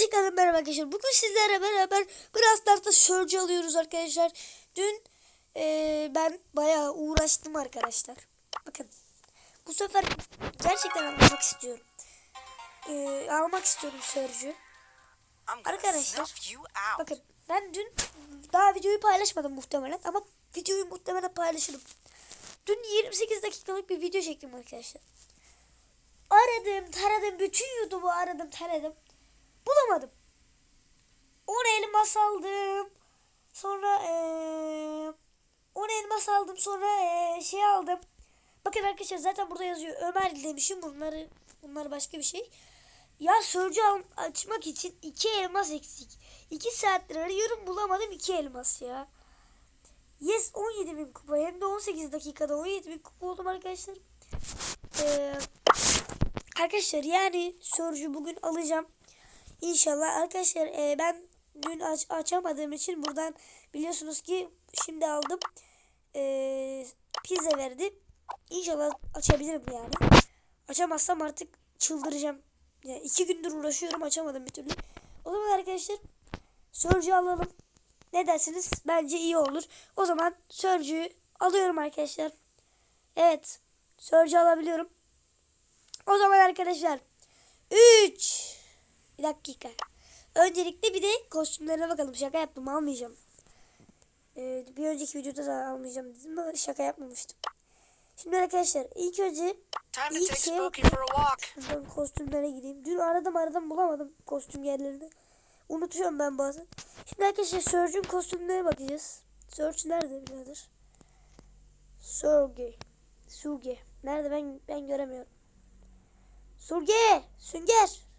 tekrardan merhaba arkadaşlar. Bugün sizlerle beraber Brawl Stars'ta Surge alıyoruz arkadaşlar. Dün eee, ben bayağı uğraştım arkadaşlar. Bakın bu sefer gerçekten almak istiyorum. Eee, almak istiyorum Surge'ü. Arkadaşlar. Bakın ben dün daha videoyu paylaşmadım muhtemelen ama videoyu muhtemelen paylaşırım. Dün 28 dakikalık bir video çektim arkadaşlar. Aradım, taradım, bütün YouTube'u aradım, taradım. Bulamadım. 10 elmas aldım. Sonra eee 10 elmas aldım. Sonra eee, şey aldım. Bakın arkadaşlar zaten burada yazıyor. Ömer demişim. Bunları bunlar başka bir şey. Ya sörcü açmak için 2 elmas eksik. 2 saattir arıyorum bulamadım 2 elmas ya. Yes 17 bin kupa hem de 18 dakikada 17 bin kupa oldum arkadaşlar. Ee, arkadaşlar yani sörcü bugün alacağım. İnşallah arkadaşlar e, ben dün aç, açamadığım için buradan biliyorsunuz ki şimdi aldım. Ee, pizza verdi. İnşallah açabilirim yani. Açamazsam artık çıldıracağım. Yani iki gündür uğraşıyorum açamadım bir türlü. O zaman arkadaşlar Surge'ü alalım. Ne dersiniz? Bence iyi olur. O zaman Surge'ü alıyorum arkadaşlar. Evet. Surge alabiliyorum. O zaman arkadaşlar 3 Bir dakika. Öncelikle bir de kostümlerine bakalım. Şaka yaptım almayacağım. Ee, bir önceki videoda da almayacağım dedim ama şaka yapmamıştım. Şimdi arkadaşlar ilk önce take şey ben kostümlere gideyim. Dün aradım aradım bulamadım kostüm yerlerini. Unutuyorum ben bazen. Şimdi arkadaşlar Surge'ün kostümlerine bakacağız. Surge nerede birader? Surge. Suge. Nerede ben ben göremiyorum. Surge. Sünger.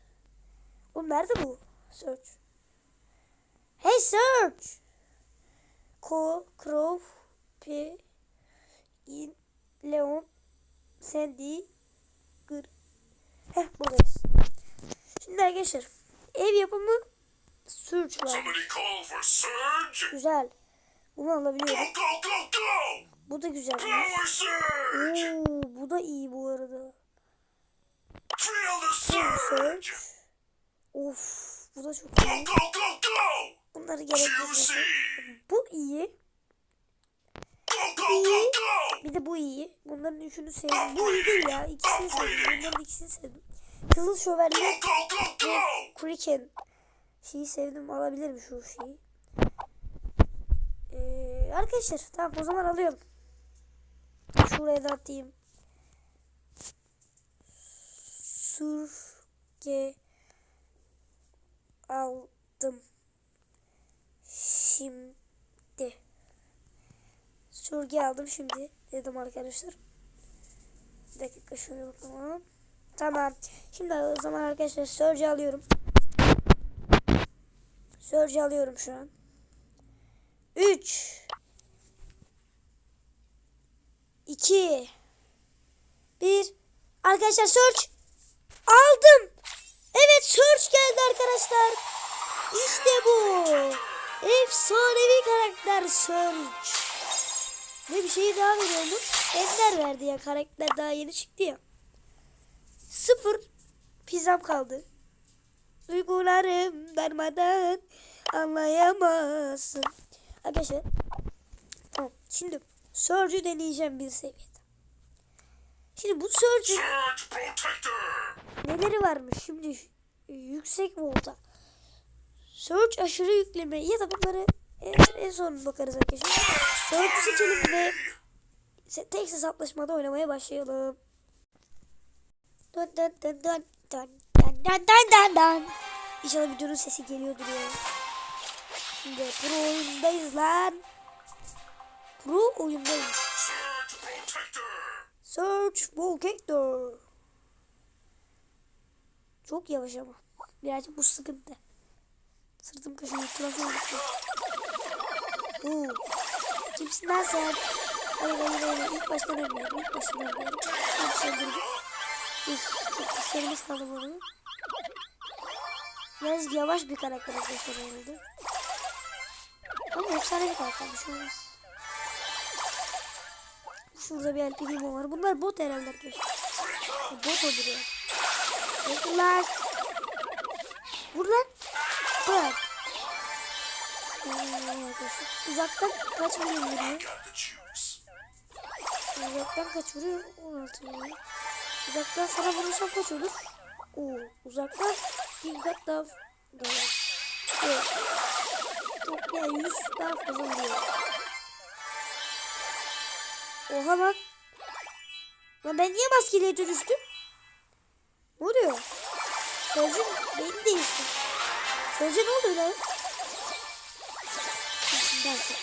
Oğlum nerede bu? Surge. Hey Surge. Ko, Crow, P, In, Leon, Sandy, Gır. Heh buradayız. Şimdi arkadaşlar ev yapımı Surge var. Güzel. Bunu alabiliyorum. Go, go, go, go! Bu da güzel. Oo, bu da iyi bu arada. Feel the surge! Of, bu da çok iyi. Bunları gerek yok. Bu iyi. Go! Bir de bu iyi. Bunların üçünü sevdim. Bu iyi değil ya. İkisini sevdim. Bunların ikisini sevdim. Kızıl şövalye go! Kuriken şeyi sevdim. Alabilirim şu şeyi. Ee, arkadaşlar tamam o zaman alıyorum. Şuraya da atayım. Surge aldım. Şimdi. Surge aldım şimdi dedim arkadaşlar. Bir dakika şöyle bakalım. Tamam. Şimdi o zaman arkadaşlar Surge alıyorum. Surge alıyorum şu an. 3 2 1 Arkadaşlar Surge aldım. Evet Surge geldi arkadaşlar. İşte bu. Efsanevi karakter Surge. Ve bir şey daha veriyormuş. Ender verdi ya karakter daha yeni çıktı ya. Sıfır pizzam kaldı. Duygularım darmadan anlayamazsın. Arkadaşlar tamam şimdi Surge'ü deneyeceğim bir seviyede. Şimdi bu Surge Protector! neleri varmış şimdi yüksek volta. Surge aşırı yükleme ya da bunları en, en son bakarız arkadaşlar. Surge'ü seçelim ve tek hesaplaşmada oynamaya başlayalım. Dön dön dön dön dön dön dön dön dön dön. İnşallah videonun sesi geliyordur ya. Şimdi pro oyundayız lan. Pro oyundayız. Search Volcano. Çok yavaş ama. Birazcık bu sıkıntı. Sırtım kaşınıyor. Trafo unuttum. Oo. Kimsin lan sen? Hayır hayır hayır. İlk baştan ölmeyelim. İlk baştan ölmeyelim. İlk baştan ölmeyelim. Uf, çok hislerimiz kaldı bu arada. Biraz yavaş bir karakter arkadaşlar herhalde. Ama efsane bir karakter. Bir şey olmaz. Şurada bir LPG bomba var. Bunlar bot herhalde arkadaşlar. Bot oluyor. Bunlar. Buradan. Ee, Bak. Uzaktan kaç milyon vuruyor? Uzaktan kaç vuruyor? 16 milyon. Uzaktan sana vurursam kaç olur? Oo, uzaktan bir kat daha... Evet. Çok yani 100 daha fazla vuruyor. Oha bak. Lan ben niye maskeliye dönüştüm? Ne oluyor? Sözcü beni değişti. Sözcü ne oldu lan? Çık.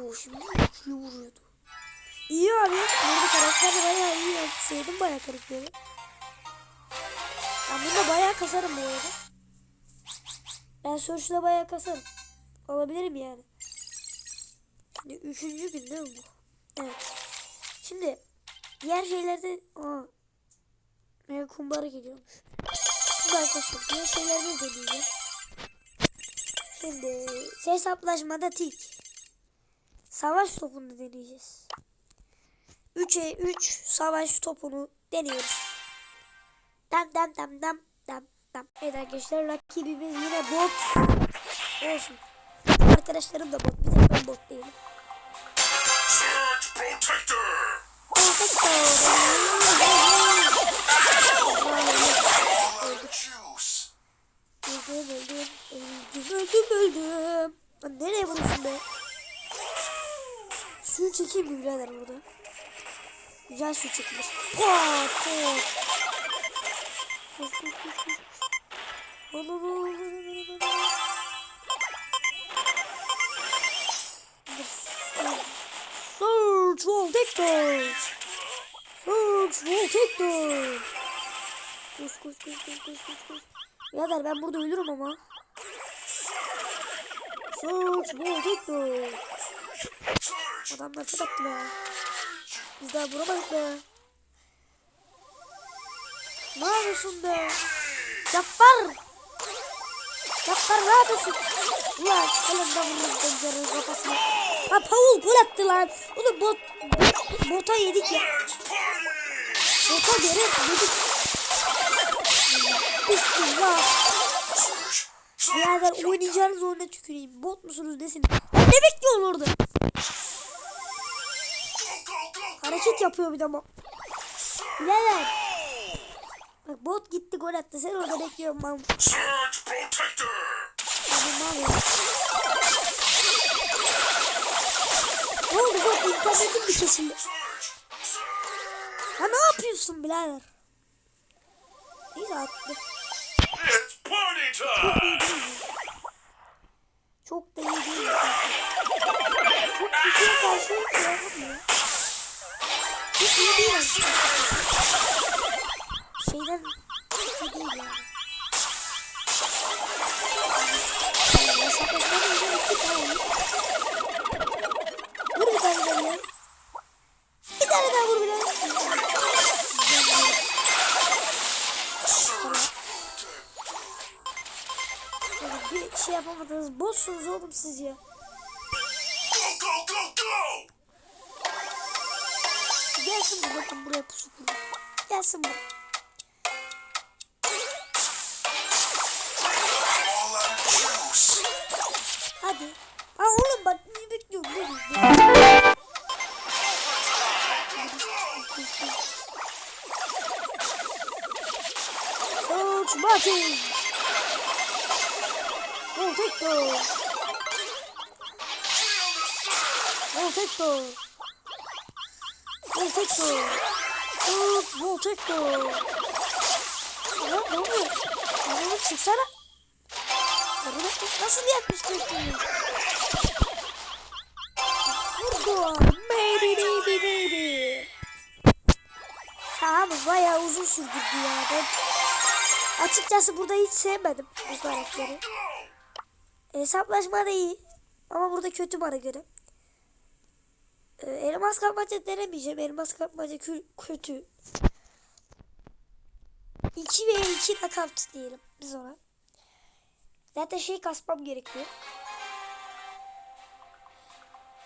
Oo şimdi üçlü vuruyordu. İyi abi. Burada karakter de bayağı iyi. Yani sevdim bayağı karakteri. Ben bunda bayağı kasarım bu arada. Ben Search'la bayağı kasarım. Olabilirim yani. Şimdi üçüncü gün değil mi bu? Evet. Şimdi diğer şeylerde... Aa, mega kumbara geliyormuş. Şimdi arkadaşlar diğer şeylerde deneyeceğim. Şimdi hesaplaşmada tik. Savaş topunu deneyeceğiz. 3'e 3 savaş topunu deniyoruz. Dam dam dam dam dam dam. Evet arkadaşlar rakibimiz yine bot. Olsun. Arkadaşlarım da bot. Bir ben bot değilim. Öldüm öldüm öldüm öldüm öldüm. Lan nereye vuruyorsun be? Suyu çekeyim mi birader burada? Güzel su çekilir. Pat pat. Koş koş koş koş. Al, al. Search Protector. Search Protector. Koş koş koş koş koş koş koş. Birader ben burada ölürüm ama. Surge. Adamlar çok attı be. Biz daha vuramadık be. Ne yapıyorsun be? Cappar! Cappar ne yapıyorsun? Ulan elimde vurdum pencerenin kafasına. Ha Paul gol attı lan. Onu bot, bot bota yedik ya. Bota geri yedik. Bismillah. Birader oynayacağınız oyuna tüküreyim. Bot musunuz desin. Lan ne bekliyorsun orada? Hareket yapıyor bir de ama. Birader. Bak bot gitti gol attı. Sen orada bekliyorsun ben. Surge Protector. Abi? Ne oldu bot internetin mi kesildi? Ha ne yapıyorsun birader? İyi de attı. It's party time. Çok da iyi değil. Çok kötüye karşı şey yapamıyor. Çok iyi değil aslında. Şeyden çok iyi değil yani. Yani hesaplaşma değil, iki tane. Tane daha ya. Bir tane daha vur bile. Oğlum bir şey yapamadınız. Bozsunuz oğlum siz ya. Go go go go. Gelsin bu bakın buraya pusu kurdu. Gelsin bu. Hadi. Ha oğlum bak ne bekliyorum bekliyorum. Coach Martin. Protector. Protector. Protector. Coach Protector. Lan ne oluyor? Lan çıksana. Nasıl yapmıştır şimdi? Vurdu. Maybe maybe maybe. Tamam bayağı uzun sürdürdü ya. Ben açıkçası burada hiç sevmedim bu karakteri. Hesaplaşma da iyi. Ama burada kötü bana göre. Ee, elmas kapmaca denemeyeceğim. Elmas kapmaca kö- kötü. 2 ve 2 nakavt diyelim biz ona. Zaten şey kasmam gerekiyor.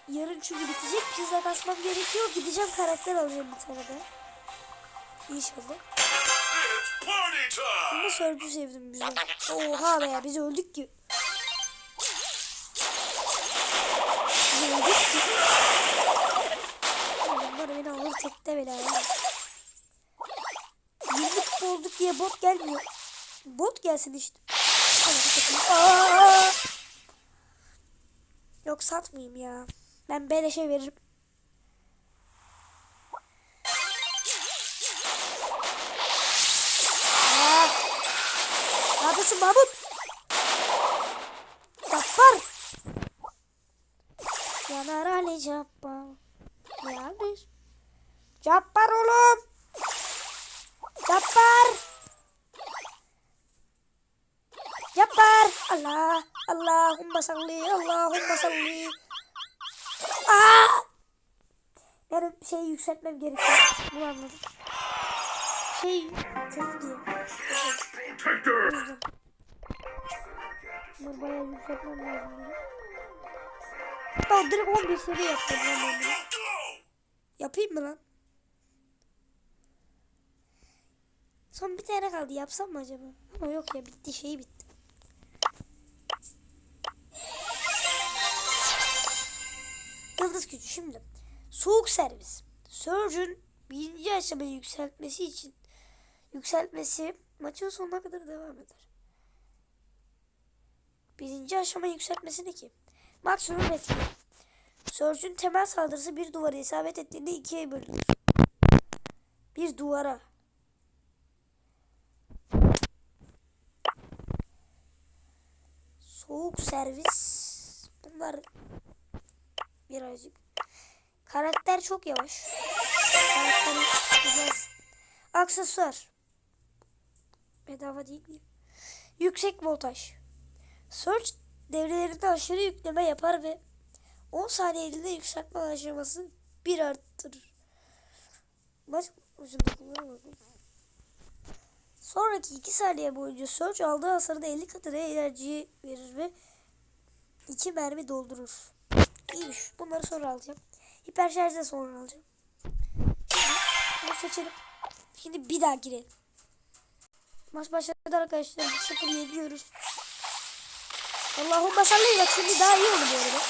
Yarın çünkü bitecek. Pizza kasmam gerekiyor. Gideceğim karakter alacağım bir tane de. İnşallah. Ama sörpü sevdim bize. Oha be biz öldük ki. Biz öldük ki. Bunlar beni alır tekte bela ya. 20 kupa olduk diye bot gelmiyor. Bot gelsin işte. Yok satmayayım ya. Ben beleşe veririm. Yapıyorsun Mahmut? Cappar. Yanar Ali Cappar. Yanar. Cappar oğlum. Cappar. Cappar. Allah. Allahumma salli. Allahumma salli. Aa! Benim şeyi yükseltmem gerekiyor. Bunu anladım. Şey kötü diyor. Protector! Bunları bayağı yükseltmem lazım. Tamam direkt 11 seviye yaptım ben bunu. Yapayım mı lan? Son bir tane kaldı yapsam mı acaba? Ama yok ya bitti şey bitti. Yıldız gücü şimdi. Soğuk servis. Surge'ün birinci aşamayı yükseltmesi için yükseltmesi maçın sonuna kadar devam eder. Birinci aşama yükseltmesi ne ki? Maksimum etki. Surge'ün temel saldırısı bir duvara isabet ettiğinde ikiye bölünür. Bir duvara. Soğuk servis. Bunlar birazcık. Karakter çok yavaş. Karakter güzel. Aksesuar. Bedava değil mi? Yüksek voltaj. Surge devrelerinde aşırı yükleme yapar ve 10 saniyeliğine yükseltme aşaması 1 arttırır. Maç. Sonraki 2 saniye boyunca Surge aldığı hasarın 50 katına enerjiyi verir ve 2 mermi doldurur. İyiymiş. Bunları sonra alacağım. Hiper şarjı da sonra alacağım. Şimdi bunu seçelim. Şimdi bir daha girelim. Maç başladı arkadaşlar. 1-0 yeniyoruz. Allah'ım salli bak şimdi daha iyi oldu bu arada.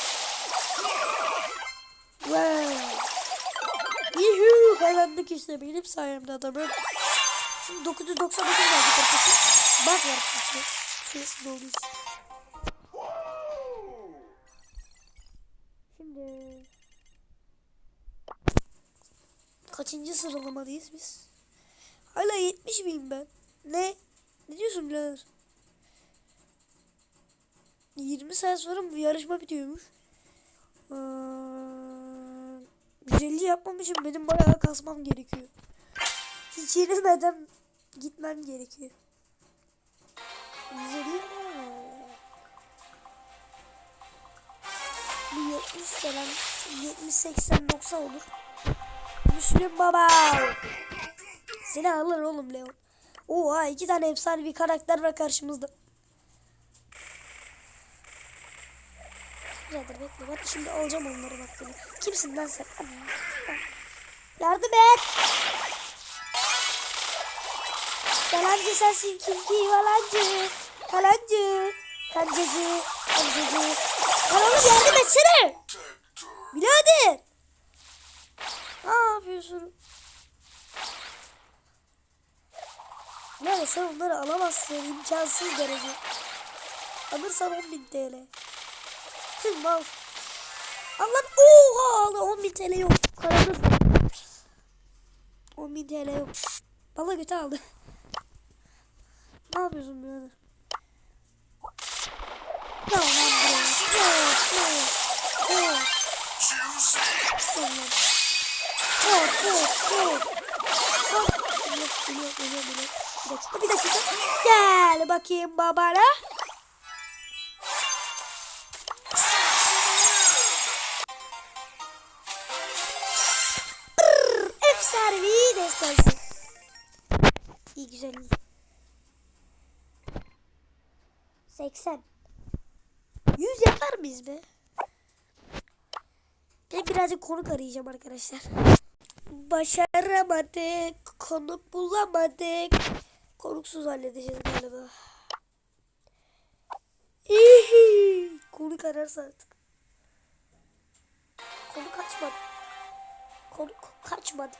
Wow. Yuhuu kazandık işte benim sayemde adamım. Şimdi 999 verdik arkadaşlar. Bak şimdi. Şurası dolu için. Şimdi kaçıncı sıralamadayız biz? Hala 70 miyim ben? Ne? Ne diyorsun birader? 20 saat sonra bu yarışma bitiyormuş. Ee, 150 yapmam için benim bayağı kasmam gerekiyor. Hiç yenilmeden gitmem gerekiyor. 150 yapamam. Bir 70 falan 70 80 90 olur. Müslüm baba. Seni alır oğlum Leon. Oha iki tane efsane bir karakter var karşımızda. Birader bekle bak şimdi alacağım onları bak böyle. Kimsin lan sen? Yardım et. Yalancı sensin kim ki yalancı. Kalancı. Kancacı. Kancacı. Lan oğlum yardım etsene. Birader. Ne yapıyorsun? Nerede sen onları alamazsın imkansız derece. Alırsan 10.000 TL. Mal. Allah oha Allah 10.000 TL yok. Karadın. 10.000 TL yok. Bala götü aldı. ne yapıyorsun birader? Tamam. Bir dakika. Gel bakayım babana. Efsanevi destansı. İyi güzel iyi. 80. 100 yapar mıyız be? Ben birazcık konuk arayacağım arkadaşlar. Başaramadık. Konuk bulamadık. Konuksuz halledeceğiz galiba. İyi. Konuk ararsa artık. Konu kaçmadı. Konu ko- kaçmadı.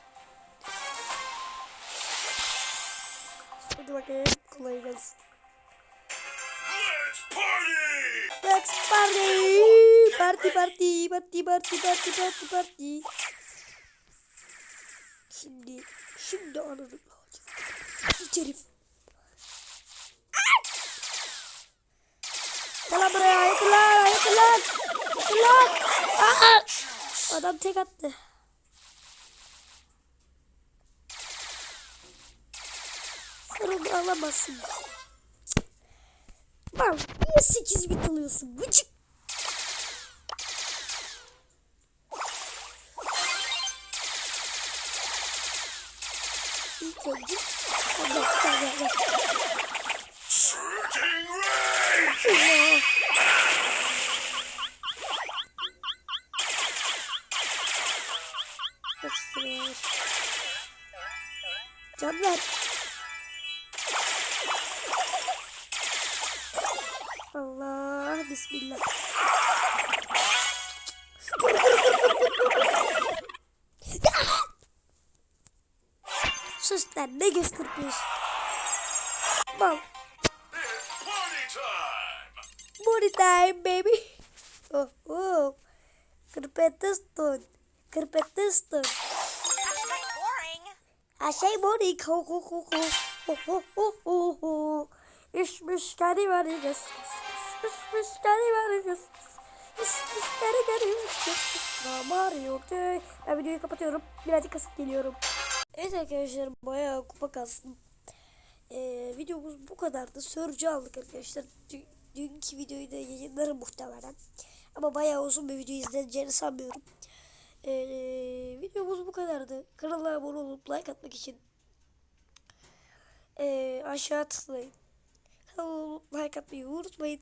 Hadi bakayım. Kolay gelsin. Let's party! Let's party. Party party party party party party party. Şimdi şimdi anladım. Hiç herif. Gel lan buraya yakın lan yakın lan. Yakın lan. Aa! Adam tek attı. Onu alamazsın. Lan niye 8 bit alıyorsun? Gıcık. Allah bismillah. Sus lan ne göz kırpıyorsun? Party time! Money baby. Oh, oh. Kırpeteston. Kırpeteston. Hashtag boring. Aşağı money. Ho, ho, ho, ho. Ho, ho, ho, ho, ho. İş müşteri varacağız. İş müşteri. İş müşteri. Mario Key. Ben videoyu kapatıyorum. Birazcık kasıp geliyorum. Evet arkadaşlar bayağı kupa kastım. Ee, videomuz bu kadardı. Sörcü aldık arkadaşlar. Dün, dünkü videoyu da yayınlarım muhtemelen. Ama bayağı uzun bir video izleneceğini sanmıyorum. Ee, videomuz bu kadardı. Kanala abone olup like atmak için ee, aşağı tıklayın. Kanala olup like atmayı unutmayın.